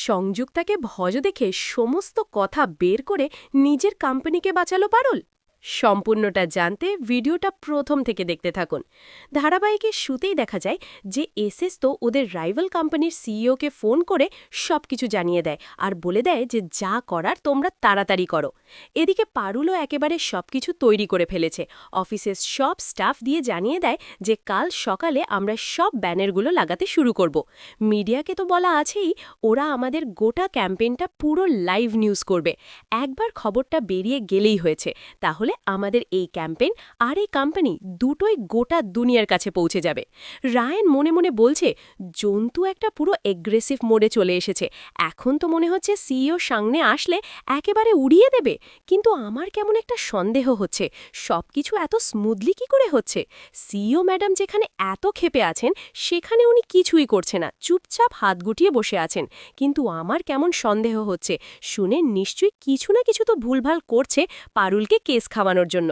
সংযুক্তাকে ভজ দেখে সমস্ত কথা বের করে নিজের কোম্পানিকে বাঁচালো পারুল? সম্পূর্ণটা জানতে ভিডিওটা প্রথম থেকে দেখতে থাকুন। ধারাবাহিকের শুতেই দেখা যায় যে এসএস তো ওদের রাইভাল কোম্পানির সিইওকে ফোন করে সবকিছু জানিয়ে দেয় আর বলে দেয় যে যা করার তোমরা তাড়াতাড়ি করো। এদিকে পারুলও একেবারে সবকিছু তৈরি করে ফেলেছে। অফিসের সব স্টাফ দিয়ে জানিয়ে দেয় যে কাল সকালে আমরা সব ব্যানারগুলো লাগাতে শুরু করব। মিডিয়াকে তো বলা আছেই, ওরা আমাদের গোটা ক্যাম্পেইনটা পুরো লাইভ নিউজ করবে। একবার খবরটা বেরিয়ে গেলেই হয়েছে। তাহলে আমাদের এই ক্যাম্পেইন আর এই কোম্পানি দুটোই গোটা দুনিয়ার কাছে পৌঁছে যাবে। রায়ন মনে মনে বলছে, জন্তু একটা পুরো এগ্রেসিভ মোডে চলে এসেছে। এখন তো মনে হচ্ছে সিইও সামনে আসলে একেবারে উড়িয়ে দেবে। কিন্তু আমার কেমন একটা সন্দেহ হচ্ছে। সবকিছু এত স্মুথলি কি করে হচ্ছে? সিইও ম্যাডাম যেখানে এত ক্ষেপে আছেন, সেখানে উনি কিছুই করছে না। চুপচাপ হাত গুটিয়ে বসে আছেন। কিন্তু আমার কেমন সন্দেহ হচ্ছে, শুনে নিশ্চয়ই কিছু না কিছু তো ভুলভাল করছে পারুলকে কেস খাওয়ানোর জন্য।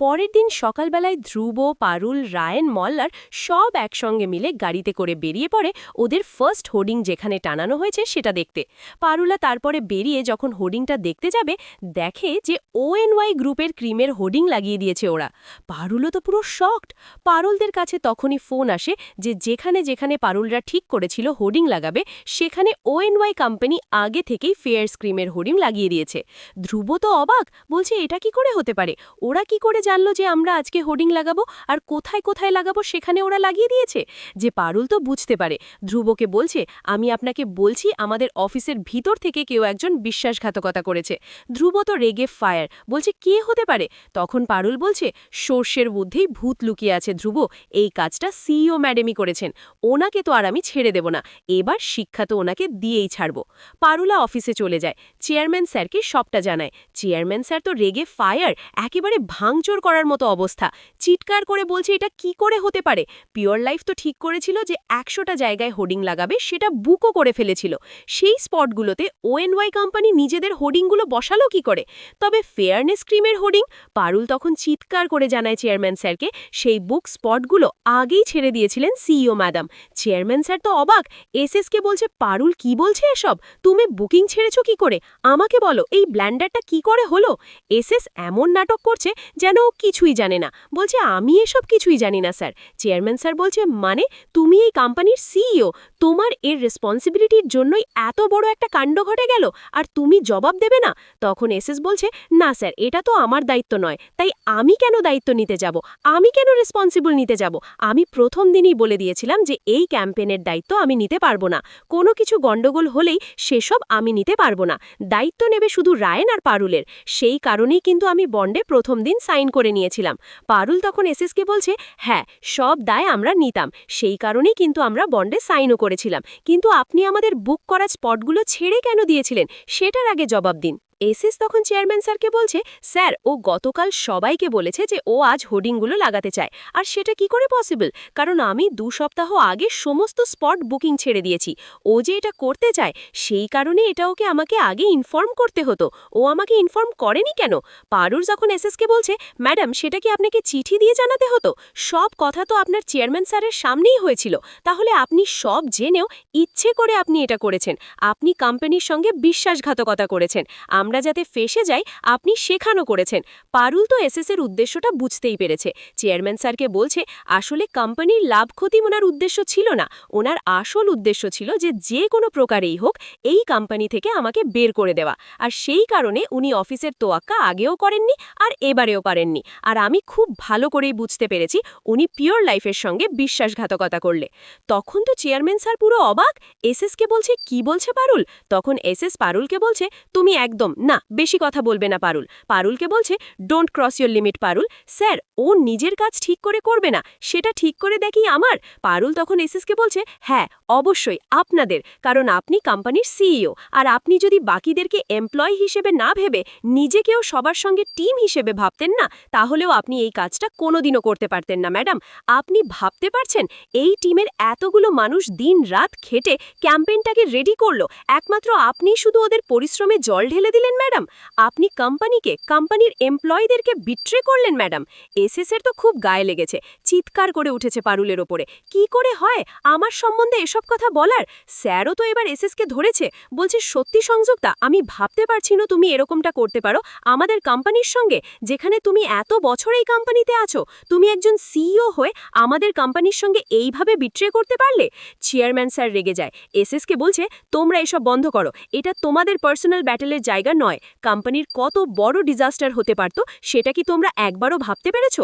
পরের দিন সকালবেলায় ধ্রুব, পারুল, রায়ন, মল্লার সব একসঙ্গে মিলে গাড়িতে করে বেরিয়ে পড়ে ওদের ফার্স্ট হোর্ডিং যেখানে টানানো হয়েছে সেটা দেখতে। পারুলা তারপরে বেরিয়ে যখন হোর্ডিংটা দেখতে যাবে, দেখে যে ওএনওয়াই গ্রুপের ক্রিমের হোর্ডিং লাগিয়ে দিয়েছে ওরা। পারুলও তো পুরো শকড পারুলদের কাছে তখনই ফোন আসে যে যেখানে যেখানে পারুলরা ঠিক করেছিল হোর্ডিং লাগাবে, সেখানে ওএনওয়াই কোম্পানি আগে থেকেই ফেয়ার স্ক্রিমের হোর্ডিং লাগিয়ে দিয়েছে। ধ্রুব তো অবাক, বলছে, এটা কি করে হতে পারে? ওরা কি করে জানলো যে আমরা আজকে হোর্ডিং লাগাবো আর কোথায় কোথায় লাগাবো সেখানে ওরা লাগিয়ে দিয়েছে? যে পারুল তো বুঝতে পারে। ধ্রুবকে বলছে, আমি আপনাকে বলছি আমাদের অফিসের ভিতর থেকে কেউ একজন বিশ্বাসঘাতকতা করেছে ধ্রুব তো রেগে ফায়ার, বলছে, কে হতে পারে তখন পারুল বলছে, সর্ষের বুদ্ধেই ভূত লুকিয়ে আছে ধ্রুব। এই কাজটা সিইও ম্যাডামই করেছেন। ওনাকে তো আর আমি ছেড়ে দেব না। এবার শিক্ষা তো ওনাকে দিয়েই ছাড়ব। পারুলা অফিসে চলে যায়। চেয়ারম্যান স্যারকে সবটা জানায়। চেয়ারম্যান স্যার তো রেগে ফায়ার একেবারে ভাঙচোর করার মতো অবস্থা। চিৎকার করে বলছে, এটা কি করে হতে পারে? পিওর লাইফ তো ঠিক করেছিল যে একশোটা জায়গায় হোর্ডিং লাগাবে, সেটা বুকও করে ফেলেছিল। সেই স্পটগুলোতে ওএনওয়াই কোম্পানি নিজেদের হোর্ডিংগুলো বসালো কি করে? তবে ফেয়ারনেস ক্রিমের হোর্ডিং পারুল তখন চিৎকার করে জানায় চেয়ারম্যান স্যারকে, সেই বুক স্পটগুলো আগেই ছেড়ে দিয়েছিলেন সিইও ম্যাডাম চেয়ারম্যান স্যার তো অবাক এসএসকে বলছে, পারুল, কি বলছে এসব? তুমি বুকিং ছেড়েছো কি করে? আমাকে বলো, এই ব্ল্যান্ডারটা কি করে হলো? এসএস এমন নাটক করছে যেন কিছুই জানে না। বলছে, আমি এসব কিছুই জানি না, স্যার। চেয়ারম্যান স্যার বলছে মানে তুমি এই কোম্পানির সিইও তোমার এর রেসপন্সিবিলিটির জন্যই এত বড় একটা কাণ্ড ঘটে গেল, আর তুমি জবাব দেবে না? তখন এসএস বলছে, না, স্যার, এটা তো আমার দায়িত্ব নয়, তাই আমি কেন দায়িত্ব নিতে যাব? আমি কেন রেসপন্সিবল নিতে যাব? আমি প্রথম দিনই বলে দিয়েছিলাম যে, এই ক্যাম্পেনের দায়িত্ব আমি নিতে পারব না। কোনো কিছু গণ্ডগোল হলেই সেসব আমি নিতে পারব না। দায়িত্ব নেবে শুধু রায়ন আর পারুলের। সেই কারণেই কিন্তু আমি বন্ডে প্রথম দিন সাইন করে নিয়েছিলাম। পারুল তখন এসএসকে বলছে হ্যাঁ সব দায় আমরা নিতাম। সেই কারণেই কিন্তু আমরা বন্ডে সাইনও করেছিলাম। কিন্তু আপনি আমাদের বুক করা স্পটগুলো ছেড়ে কেন দিয়েছিলেন? সেটার আগে জবাব দিন। এসএস তখন চেয়ারম্যান স্যারকে বলছে, স্যার, ও গতকাল সবাইকে বলেছে যে ও আজ হোর্ডিংগুলো লাগাতে চায়। আর সেটা কি করে পসিবল? কারণ আমি দু সপ্তাহ আগে সমস্ত স্পট বুকিং ছেড়ে দিয়েছি। ও যে এটা করতে চায়, সেই কারণে এটা ওকে আমাকে আগে ইনফর্ম করতে হতো। ও আমাকে ইনফর্ম করেনি কেন? পারুর যখন এসএসকে বলছে, ম্যাডাম, সেটা কি আপনাকে চিঠি দিয়ে জানাতে হতো? সব কথা তো আপনার চেয়ারম্যান স্যারের সামনেই হয়েছিল। তাহলে আপনি সব জেনেও ইচ্ছে করে আপনি এটা করেছেন। আপনি কোম্পানির সঙ্গে বিশ্বাসঘাতকতা করেছেন। আমরা যাতে ফেসে যাই, আপনি শেখানো করেছেন। পারুল তো এসএসের উদ্দেশ্যটা বুঝতেই পেরেছে। চেয়ারম্যান স্যারকে বলছে, আসলে কোম্পানির লাভ ক্ষতি ওনার উদ্দেশ্য ছিল না। ওনার আসল উদ্দেশ্য ছিল যে যে কোনো প্রকারেই হোক, এই কোম্পানি থেকে আমাকে বের করে দেওয়া। আর সেই কারণে উনি অফিসের তোয়াক্কা আগেও করেননি আর এবারেও পারেননি। আর আমি খুব ভালো করেই বুঝতে পেরেছি, উনি পিওর লাইফের সঙ্গে বিশ্বাসঘাতকতা করলে। তখন তো চেয়ারম্যান স্যার পুরো অবাক। এসএসকে বলছে, কি বলছে পারুল? তখন এসএস পারুলকে বলছে, তুমি একদম না, বেশি কথা বলবে না পারুল। পারুলকে বলছে don't cross your limit Parul. Sir, ও নিজের কাজ ঠিক করে করবে না, সেটা ঠিক করে দেখি আমার। পারুল তখন এসএসকে বলছে হ্যাঁ অবশ্যই, আপনাদের, কারণ আপনি কোম্পানির সিইও, আর আপনি যদি বাকিদেরকে এমপ্লয় হিসেবে না ভেবে নিজেকেও সবার সঙ্গে টিম হিসেবে ভাবতেন না, তাহলেও আপনি এই কাজটা কোনোদিনও করতে পারতেন না, ম্যাডাম। আপনি ভাবতে পারছেন, এই টিমের এতগুলো মানুষ দিন রাত খেটে ক্যাম্পেইনটাকে রেডি করল, একমাত্র আপনি শুধু ওদের পরিশ্রমে জল ঢেলে দিলেন? করলেন, ম্যাডাম? আপনি কোম্পানিকে, কোম্পানির এমপ্লয়ীদেরকে বিট্রে করলেন, ম্যাডাম। এসএস এর তো খুব গায়ে লেগেছে। চিৎকার করে উঠেছে পারুলের ওপরে। কি করে হয়? আমার সম্বন্ধে এসব কথা বলার? স্যারও তো এবার এসএসকে ধরেছে। বলছে, সত্যি সংযুক্তা, আমি ভাবতে পারছি না তুমি এরকমটা করতে পারো। আমাদের কোম্পানির সঙ্গে, যেখানে তুমি এত বছর এই কোম্পানিতে আছো, তুমি একজন সিইও হয়ে আমাদের কোম্পানির সঙ্গে এইভাবে বিট্রে করতে পারলে? চেয়ারম্যান স্যার রেগে যায়। এসএসকে বলছে, তোমরা এসব বন্ধ করো। এটা তোমাদের পার্সোনাল ব্যাটেলের জায়গা নয়, কোম্পানির কত বড় ডিজাস্টার হতে পারত সেটা কি তোমরা একবারও ভাবতে পেরেছ?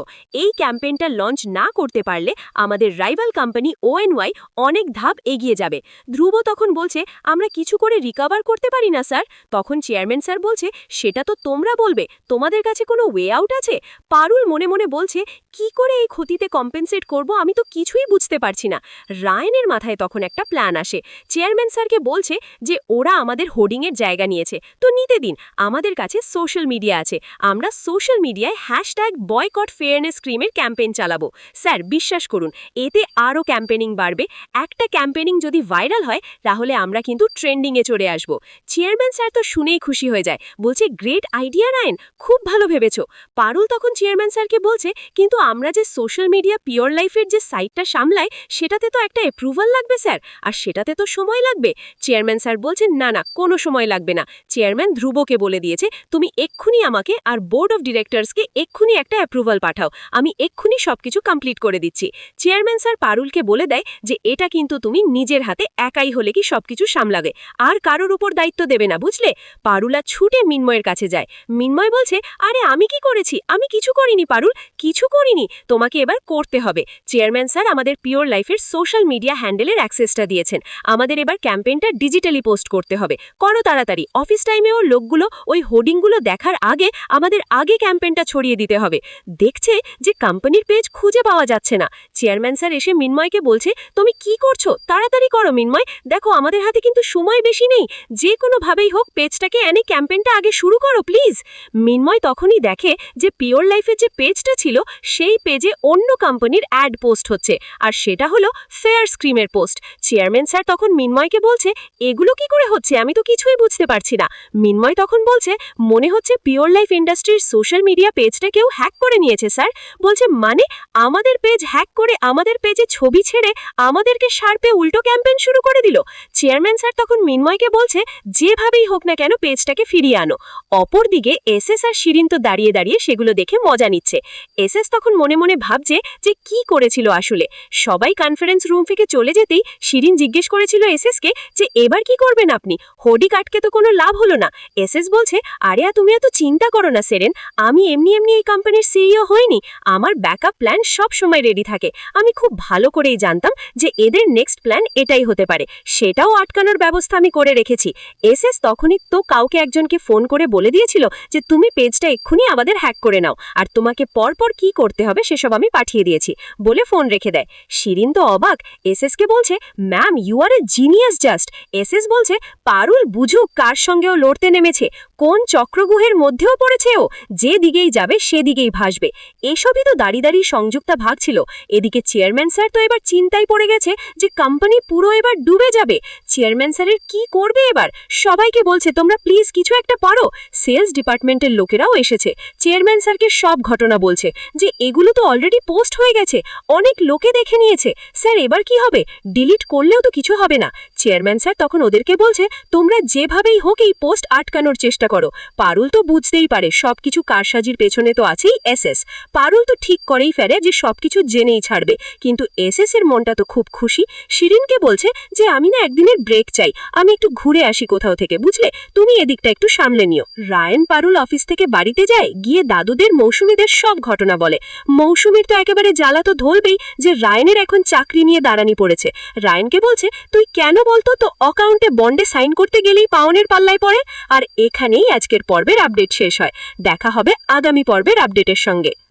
এই ক্যাম্পেইনটা লঞ্চ না করতে পারলে আমাদের রাইভাল কোম্পানি ওএনওয়াই অনেক ধাপ এগিয়ে যাবে। ধ্রুব তখন বলছে, আমরা কিছু করে রিকভার করতে পারি না স্যার তখন চেয়ারম্যান স্যার বলছে, সেটা তো তোমরা বলবে, তোমাদের কাছে কোনো ওয়ে আউট আছে? পারুল মনে মনে বলছে, কি করে এই ক্ষতিতে কম্পেনসেট করব আমি তো কিছুই বুঝতে পারছি না। রায়নের মাথায় তখন একটা প্ল্যান আসে। চেয়ারম্যান স্যারকে বলছে যে, ওরা আমাদের হোর্ডিংয়ের জায়গা নিয়েছে, তো নিতে দিন আমাদের কাছে সোশ্যাল মিডিয়া আছে। আমরা সোশ্যাল মিডিয়ায় হ্যাশট্যাগ বয়কট ফেয়ারনেস ক্রিমের ক্যাম্পেইন চালাবো। স্যার, বিশ্বাস করুন, এতে আরও ক্যাম্পেনিং বাড়বে। একটা ক্যাম্পেনিং যদি ভাইরাল হয়, তাহলে আমরা কিন্তু ট্রেন্ডিংয়ে চড়ে আসব। চেয়ারম্যান স্যার তো শুনেই খুশি হয়ে যায়। বলছে গ্রেট আইডিয়া রায়ন খুব ভালো ভেবেছ। পারুল তখন চেয়ারম্যান স্যারকে বলছে, কিন্তু আমরা যে সোশ্যাল মিডিয়া পিওর লাইফের যে সাইটটা সামলাই, সেটাতে তো একটা অ্যাপ্রুভাল লাগবে, স্যার। আর সেটাতে তো সময় লাগবে। চেয়ারম্যান স্যার বলছেন, না না, কোনো সময় লাগবে না। চেয়ারম্যান ধ্রুবকে বলে দিয়েছে, তুমি এক্ষুনি আমাকে আর বোর্ড অফ ডিরেক্টরসকে এক্ষুনি একটা অ্যাপ্রুভাল পাঠাও। আমি এক্ষুনি সবকিছু কমপ্লিট করে দিচ্ছি। চেয়ারম্যান স্যার পারুলকে বলে দেয় যে, এটা কিন্তু তুমি নিজের হাতে একাই হলে কি সবকিছু সামলাবে। আর কারোর উপর দায়িত্ব দেবে না, বুঝলে? পারুলা ছুটে মিন্ময়ের কাছে যায়। মিন্ময় বলছে, আরে, আমি কি করেছি? আমি কিছু করিনি পারুল, কিছু করিনি। তোমাকে এবার করতে হবে। চেয়ারম্যান স্যার আমাদের পিওর লাইফের সোশ্যাল মিডিয়া হ্যান্ডেলের অ্যাক্সেসটা দিয়েছেন। আমাদের এবার ক্যাম্পেইনটা ডিজিটালি পোস্ট করতে হবে। করো তাড়াতাড়ি। অফিস টাইমেও লোকগুলো ওই হোর্ডিংগুলো দেখার আগে আমাদের আগে ক্যাম্পেইনটা ছড়িয়ে দিতে হবে। দেখছে যে কোম্পানির পেজ খুঁজে পাওয়া যাচ্ছে না। চেয়ারম্যান স্যার এসে মিনময়কে বলছে, তুমি কি করছ? তাড়াতাড়ি করো মিনময়। দেখো, আমাদের হাতে কিন্তু সময় বেশি নেই। যে কোনোভাবেই হোক পেজটাকে এনে ক্যাম্পেনটা আগে শুরু করো, প্লিজ। মিনময় তখনই দেখে যে পিওর লাইফের যে পেজটা ছিল, সেই পেজে অন্য কোম্পানির অ্যাড পোস্ট হচ্ছে। আর সেটা হলো ফেয়ার স্ক্রিমের পোস্ট। চেয়ারম্যান স্যার তখন মিনময়কে বলছে, এগুলো কি করে হচ্ছে? আমি তো কিছুই বুঝতে পারছি না। মিন্ময় তখন বলছে, মনে হচ্ছে পিওর লাইফ ইন্ডাস্ট্রির সোশ্যাল মিডিয়া পেজটা কেউ হ্যাক করে নিয়েছে, স্যার। বলছে মানে? আমাদের পেজ হ্যাক করে আমাদের পেজে ছবি ছেড়ে আমাদেরকে সার্পে উল্টো ক্যাম্পেন শুরু করে দিল? চেয়ারম্যান স্যার তখন মিন্ময়কে বলছে, যেভাবেই হোক না কেন পেজটাকে ফিরিয়ে আনো। অপরদিকে এসএস আর শিরিন তো দাঁড়িয়ে দাঁড়িয়ে সেগুলো দেখে মজা নিচ্ছে। এসএস তখন মনে মনে ভাবছে যে কি করেছিল আসলে। সবাই কনফারেন্স রুম থেকে চলে যেতেই শিরিন জিজ্ঞেস করেছিল এস এসএসকে যে, এবার কি করবেন আপনি? হোডি কাটকে তো কোনো লাভ হলো না। এসএস বলছে, আরে তুমি এত চিন্তা করো না, সেরেন। আমি এমনি এমনি এই কোম্পানির সিইও হইনি। আমার ব্যাকআপ প্ল্যান সব সময় রেডি থাকে। আমি খুব ভালো করেই জানতাম যে এদের নেক্সট প্ল্যান এটাই হতে পারে। সেটাও আটকানোর ব্যবস্থা আমি করে রেখেছি। এসএস তখনই তো কাউকে একজনকে ফোন করে বলে দিয়েছিল যে, তুমি পেজটা এক্ষুনি আমাদের হ্যাক করে নাও। আর তোমাকে পরপর কি করতে হবে সেসব আমি পাঠিয়ে দিয়েছি। বলে ফোন রেখে দেয়। শিরিন তো অবাক। এসএসকে বলছে ma'am you are a genius just SS বলছে, পারুল, বুঝুক কার সঙ্গেও লড়তে নেমেছে, কোন চক্রগুহের মধ্যেও পড়েছে ও, যে দিকেই যাবে সেদিকেই ভাসবে। এসবই তো দাঁড়িয়ে দাঁড়িয়ে সংযুক্তা ভাগ ছিল। এদিকে চেয়ারম্যান স্যার তো এবার চিন্তায় পড়ে গেছে যে কোম্পানি পুরো এবার ডুবে যাবে। চেয়ারম্যান স্যারের কি করবে এবার? সবাইকে বলছে, তোমরা প্লিজ কিছু একটা পারো। সেলস ডিপার্টমেন্টের লোকেরাও এসেছে। চেয়ারম্যান স্যারকে সব ঘটনা বলছে যে, এগুলো তো অলরেডি পোস্ট হয়ে গেছে। অনেক লোকে দেখে নিয়েছে। স্যার, এবার কি হবে? ডিলিট করলেও তো কিছু হবে না। চেয়ারম্যান স্যার তখন ওদেরকে বলছে, তোমরা যেভাবেই হোক এই পোস্ট আটকানোর চেষ্টা করো। পারুল তো বুঝতেই পারে, সবকিছু কারসাজির পেছনে তো আছেই এসএস। পারুল তো ঠিক করেই ফেরে যে সবকিছু জেনেই ছাড়বে। কিন্তু এসএস এর মনটা তো খুব খুশি। শিরিনকে বলছে যে, আমি না একদিনের ব্রেক চাই। আমি একটু ঘুরে আসি কোথাও থেকে, বুঝলে? তুমি এদিকটা একটু সামলে নিও। রায়ন পারুল অফিস থেকে বাড়িতে যায়, গিয়ে দাদুদের, মৌসুমীদের সব ঘটনা বলে। মৌসুমীর তো একেবারে জ্বালা তো ধরবেই যে, রায়নের এখন চাকরি নিয়ে দাঁড়ানি পড়েছে। রায়নকে বলছে, তুই কেন বলতো তো অ্যাকাউন্টে বন্ডে সাইন করতে গেলেই পাওনের পাল্লায় পড়ে। আর এখানেই আজকের পর্বের আপডেট শেষ হয়। দেখা হবে আগামী পর্বের আপডেটের সঙ্গে।